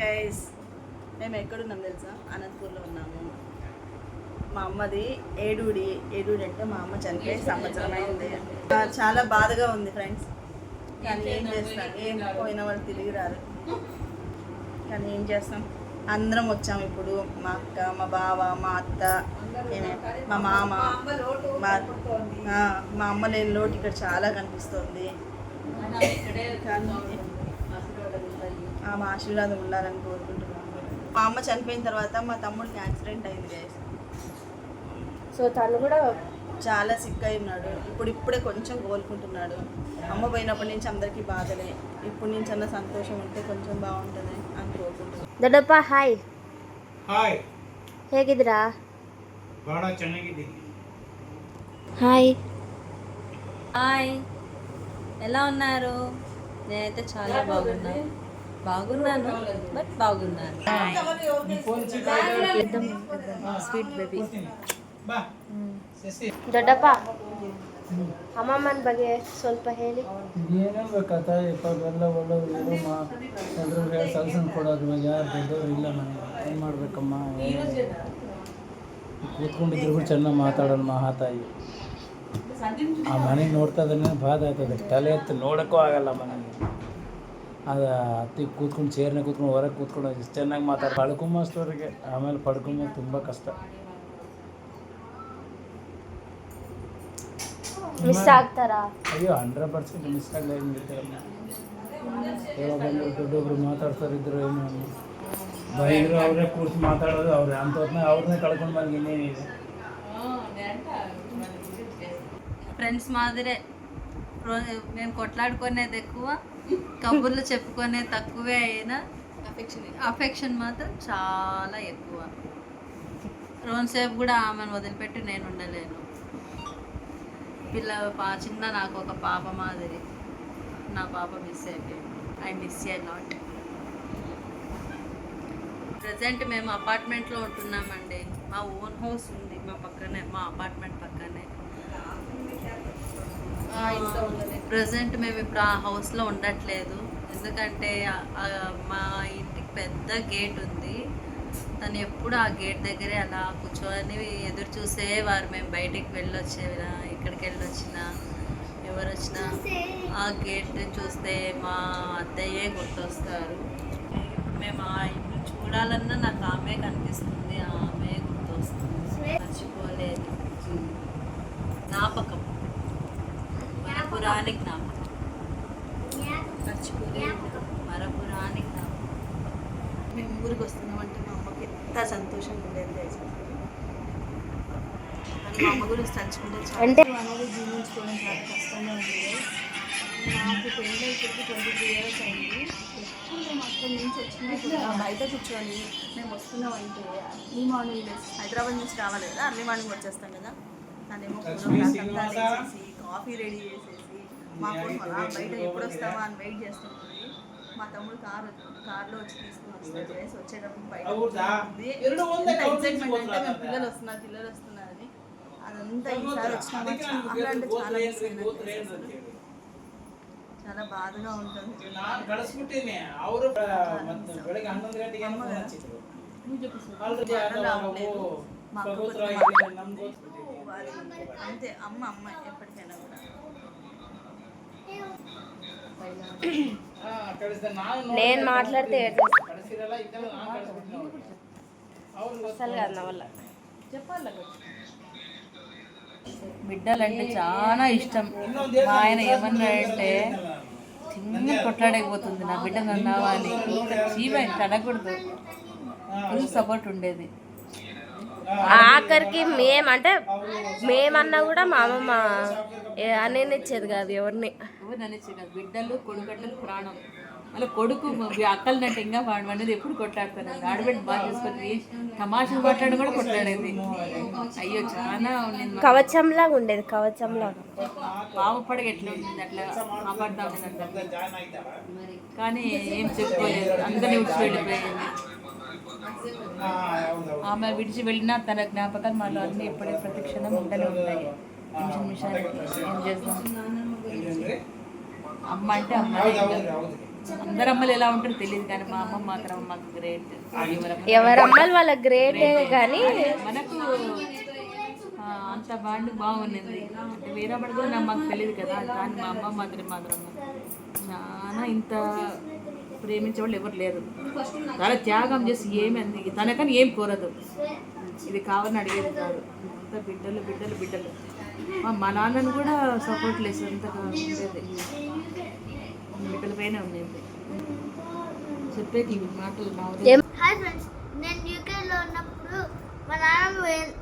Guys మేము ఎక్కడున్నాం తెలుసా? అనంతపూర్లో ఉన్నాము. మా అమ్మది ఏడూడి. ఏడూడి అంటే మా అమ్మ చనిపోయి సంవత్సరం అయింది. చాలా బాధగా ఉంది ఫ్రెండ్స్ కానీ ఏం చేస్తాం? ఏం పోయిన వాళ్ళు తిరిగి రారు. కానీ ఏం చేస్తాం? అందరం వచ్చాము ఇప్పుడు. మా అక్క మా బావ మా అత్త మా మామ మా మా అమ్మ లేని లోటు ఇక్కడ చాలా కనిపిస్తుంది. కానీ ఆమె ఆశీర్వాదం ఉండాలని కోరుకుంటున్నాను మా అమ్మ చనిపోయిన తర్వాత మా తమ్ముడికి యాక్సిడెంట్ అయింది guys. సో తను కూడా చాలా సిక్ అయి ఉన్నాడు ఇప్పుడు ఇప్పుడే కొంచెం కోలుకుంటున్నాడు అమ్మ పోయినప్పటి నుంచి అందరికీ బాధలే ఇప్పుడు నుంచి అన్న సంతోషం ఉంటే కొంచెం బాగుంటుంది అని కోరుకుంటున్నాను ದೊಡ್ಡಪ್ಪ ಹಾಯ್ ಹಾಯ್ ಹೇಗಿದ್ದೀರಾ ಭಾಳ ಚೆನ್ನಾಗಿದ್ದೀನಿ ಹಾಯ್ హాయ్ ఎలా ఉన్నారు నేనైతే చాలా బాగున్నాను బాగున్నాను బట్ బాగున్నాను స్వీట్ బేబీ ಬಾ ಸಸಿ ದೊಡ್ಡಪ್ಪ ಅಮ್ಮಮ್ಮನ ಬಗ್ಗೆ ಸ್ವಲ್ಪ ಹೇಳಿ ಏನೇನು ಕಥ ಇಪ್ಪತ್ತೆಲ್ಲ ಒಳ್ಳೆಯದು ಏನೋ ಮಾ ಎಲ್ರಿಗೂ ಹೇಳಿ ಸಲ್ಸನ್ ಕೊಡೋದು ಇವಾಗ ಯಾರು ದೊಡ್ಡವ್ರು ಇಲ್ಲ ಮನೆಗೆ ಏನು ಮಾಡ್ಬೇಕಮ್ಮ ಕೂತ್ಕೊಂಡಿದ್ರು ಕೂಡ ಚೆನ್ನಾಗಿ ಮಾತಾಡೋಣ ಮಹಾತಾಯಿ ಆ ಮನೆಗೆ ನೋಡ್ತಾ ಇದ್ರೆ ಬಾಧ ಆಯ್ತದೆ ತಲೆ ಎತ್ತು ನೋಡೋಕ್ಕೂ ಆಗಲ್ಲ ಮನೆಗೆ ಅದು ಹತ್ತಿ ಕೂತ್ಕೊಂಡು ಚೇರ್ನಾಗ ಕೂತ್ಕೊಂಡು ಹೊರಗೆ ಕೂತ್ಕೊಂಡು ಎಷ್ಟು ಚೆನ್ನಾಗಿ ಮಾತಾಡ ಪಡ್ಕೊಂಬಷ್ಟವರೆಗೆ ಆಮೇಲೆ ಪಡ್ಕೊಂಬೋದು ತುಂಬ ಕಷ್ಟ ಮಿಸ್ ಆಗ್ತಾರಾ ಅಯ್ಯೋ ಹಂಡ್ರೆಡ್ ಪರ್ಸೆಂಟ್ ಮಿಸ್ ಆಗಲ್ಲ ಏನು ಇರ್ತಾರಮ್ಮ ಯಾವಾಗ ಬಂದ್ರು ದೊಡ್ಡೊಬ್ರು ಮಾತಾಡ್ತಾರೆ ಇದ್ರು ಏನು ಬೈದ್ರು ಅವರೇ ಕೂರ್ಸಿ ಮಾತಾಡೋದು ಅವ್ರೆ ಅಂತ ಹೊತ್ನಾಗ ಅವ್ರನ್ನೇ ಕಳ್ಕೊಂಡು ಬಂದು ಇನ್ನೇನಿದೆ ఫ్రెండ్స్ మాదిరే రో- మేము కొట్లాడుకునేది ఎక్కువ కబుర్లు చెప్పుకునే తక్కువే అయినా అఫెక్షన్ మాత్రం చాలా ఎక్కువ. రోజుసేపు కూడా ఆమెను వదిలిపెట్టి నేను ఉండలేను. పిల్ల పా చిన్న నాకు ఒక పాప మాదిరి. నా పాప మిస్ అయిపోయింది. I miss a not present మేము అపార్ట్మెంట్లో ఉంటున్నామండి. మా ఓన్ హౌస్ ఉంది మా పక్కనే మా అపార్ట్మెంట్ పక్కనే. ప్రజెంట్ మేము ఇప్పుడు ఆ హౌస్లో ఉండట్లేదు. ఎందుకంటే మా ఇంటికి పెద్ద గేట్ ఉంది. తను ఎప్పుడు ఆ గేట్ దగ్గరే అలా కూర్చొని ఎదురు చూసేవారు. మేము బయటికి వెళ్ళొచ్చేవినా ఇక్కడికి వెళ్ళొచ్చినా ఎవరు వచ్చినా ఆ గేట్ చూస్తే మా అత్తయ్యే గుర్తొస్తారు. మేము ఆ ఇల్లు చూడాలన్నా నాకు ఆమె కనిపిస్తుంది. మా అంటే చాలా కష్టంగా ఉంది. ఇయర్స్ బయట కూర్చొని మేము వస్తున్నాం అంటే అర్లీ మార్నింగ్ హైదరాబాద్ నుంచి రావాలి కదా అర్లీ మార్నింగ్ వచ్చేస్తాం కదా. అదేమో కాఫీ రెడీ చేసేసి మా కోసం బయట ఎప్పుడు వస్తావా అని వెయిట్ చేస్తున్నాం మా తమ్ముడు కార్ కార్లో వచ్చి తీసుకుని వస్తాడు. వచ్చేటప్పుడు బయట ఎగ్జైట్మెంట్ అంటే మేము పిల్లలు వస్తున్నారు పిల్లలు వస్తున్నారు. అదంతా ఈసారి వచ్చినామా అంటే చాలా చాలా బాధగా ఉంటుంది. అంతే అమ్మ అమ్మ ఎప్పటికైనా కూడా. నేను మాట్లాడితే అసలు కాదు నా వల్ల. చెప్పాలి బిడ్డలంటే చాలా ఇష్టం. మా ఆయన ఏమన్నాడంటే చిన్న కొట్లాడకపోతుంది. నా బిడ్డ నన్ను కావాలి చీమైన అనకూడదు ఫుల్ సపోర్ట్ ఉండేది. ఆఖరికి మేము అంటే మేమన్నా కూడా మా అమ్మమ్మ అనేనిచ్చేది కాదు ఎవరిని. ఎవరు నన్ను బిడ్డలు కొడుకట్లు ప్రాణం. మళ్ళీ కొడుకు అక్కలనట్టు ఇంకా వాడు వండేది ఎప్పుడు కొట్లాడుతున్నాడు ఆడబెట్టి బాగా చూసుకొని తమాషా కొట్టాడు కూడా కొట్లాడేది. అయ్యో చాలా ఉండేది కవచంలా ఉండేది కవచంలా పాప పడగ ఎట్లా ఉంటుంది అట్లా కాపాడుతా ఉంటుంది కానీ ఏం చెప్పుకోలేదు. అందరినీ విడిచి వెళ్ళిపోయింది. ఆమె విడిచి వెళ్ళినా తన జ్ఞాపకాలు మాలో అన్ని ఇప్పుడే ప్రతిక్షణం ఉండలే ఉంటాయి నిమిషం నిమిషానికి ఏం చేస్తాం అమ్మ అంటే అమ్మాయి అందరు అమ్మలు ఎలా ఉంటారో తెలియదు కానీ మా అమ్మ మాత్రం మాకు గ్రేట్ ఎవరి అమ్మలు వాళ్ళ గ్రేటే కానీ మనకు అంత బాండ్ బాగున్నది అంటే వేరే నాకు మాకు తెలియదు కదా కానీ మా అమ్మ మాత్రం మాత్రం చాలా ఇంత ప్రేమించే వాళ్ళు ఎవరు లేరు. చాలా త్యాగం చేసి ఏమి అంది తనకని ఏం కోరదు. ఇది కావాలని అడిగేది కాదు. అంత బిడ్డలు బిడ్డలు బిడ్డలు. మా- మా నాన్నను కూడా సపోర్ట్ లేదు అంతగా ఉండేది. హాయ్ ఫ్రెండ్స్ నేను యూకేలో ఉన్నప్పుడు మా నాన్నమ్మ వే-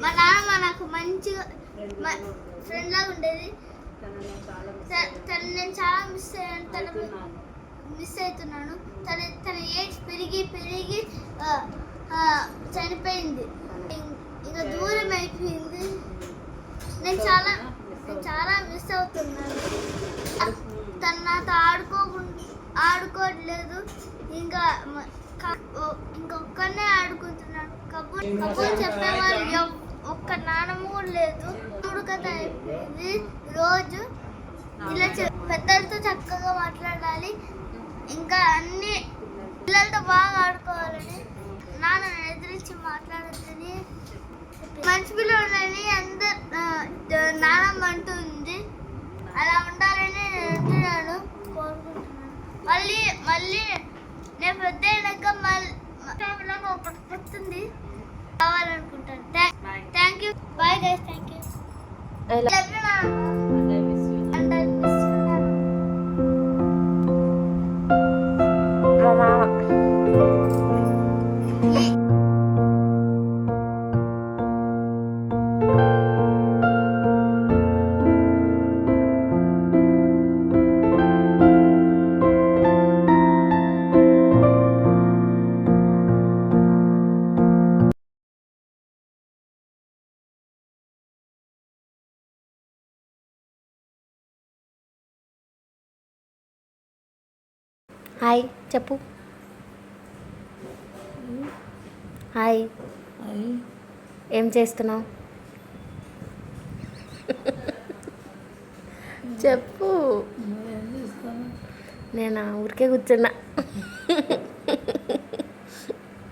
మా- నాన్నమ్మ నాకు మంచిగా ఫ్రెండ్ లాగా ఉండేది. త- తను నేను చాలా మిస్ అయ్యాను. తన మిస్ అవుతున్నాను. తన తన ఏజ్ పెరిగి పెరిగి చనిపోయింది. ఇంకా దూరం అయిపోయింది. నేను చాలా నేను చాలా మిస్ అవుతున్నాను. తను నాతో ఆడుకో ఆడుకోవట్లేదు. ఇంకా ఇంకొక్కనే ఆడుకుంటున్నాడు. కబుర్ కబుర్ చెప్పేవారు ఒక్క నానమ్మ కూడా లేదు. చూడు కదా అయిపోయింది. రోజు ఇలా చె- పెద్దలతో చక్కగా మాట్లాడాలి. ఇంకా అన్ని పిల్లలతో బాగా ఆడుకోవాలని నాన్న ఎదిరించి మాట్లాడద్దని మంచి అంటుంది. అలా ఉండాలని నేను అంటున్నాను. కోరుకుంటున్నాను మళ్ళీ మళ్ళీ నేను పెద్ద అయినాక మళ్ళీ ఒకటి వస్తుంది కావాలనుకుంటాను. Thank you bye guys thank you hi చెప్పు. హాయ్. ఏం చేస్తున్నావు? చెప్పు. నేనా? ఊరికే కూర్చున్నా.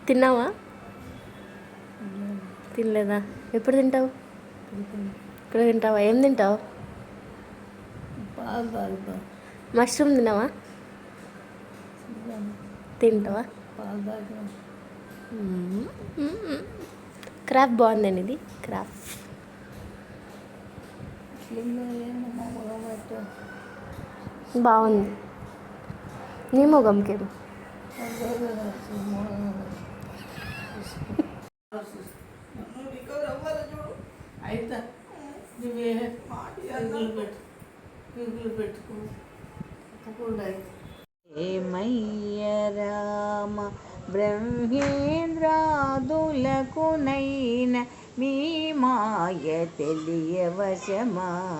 తిన్నావా? తినలేదా? ఎప్పుడు తింటావు? ఇప్పుడు తింటావా? ఏం తింటావు? మష్రూమ్ తిన్నావా? తింటావా? క్రాఫ్ట్ బాగుందండి ఇది క్రాఫ్ట్ బాగుంది. నీ మొగంకేం అయితే నువ్వే పెట్టుకో. ఏమయ్య రామ బ్రహ్మేంద్రాదులకునైన మీ మాయ తెలియవశమా?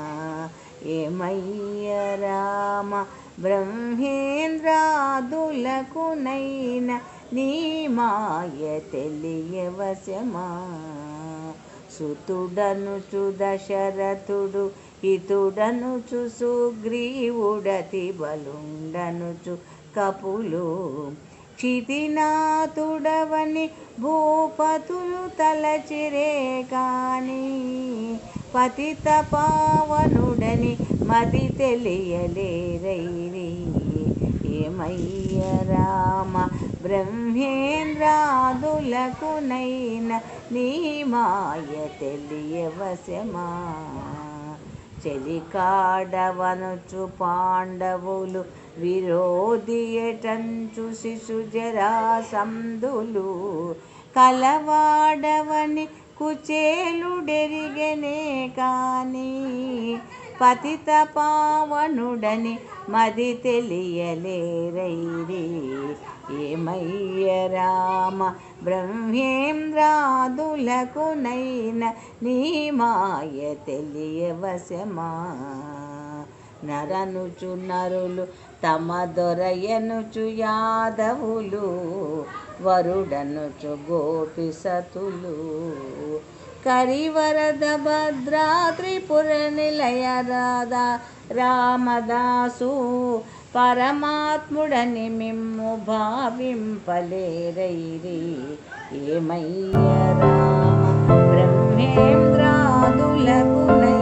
ఏమయ్య రామ బ్రహ్మేంద్రాదులకునైన నీ మాయ తెలియవశమా? సుతుడనుచు దశరథుడు ఇతుడనుచు సుగ్రీవుడతి బలుండనుచు కపులు. క్షితినాథుడవని భూపతులు తలచిరే కాని పతిత పావనుడని మతి తెలియలేరైరి. ఏమయ్య రామ బ్రహ్మేంద్రాదులకునైన నీ మాయ తెలియవశమా? చెలికాడవనుచు పాండవులు విరోధియటంచు శిశు జరాసంధులు కలవాడవని కుచేలుడెరిగనే కానీ పతిత పావనుడని మది తెలియలేరైరే. ఏమయ్య రామ బ్రహ్మేంద్రాదులకునైన నీ మాయ తెలియవశమా? నరనుచు నరులు తమ దొరయనుచు యాదవులు వరుడనుచు గోపి సతులు కరివరద భద్రా త్రిపుర నిలయ రాధా రామదాసు పరమాత్ముడని మిమ్ము భావింపలేరైరి. ఏమయ్య రామ బ్రహ్మేంద్రాదులకు నై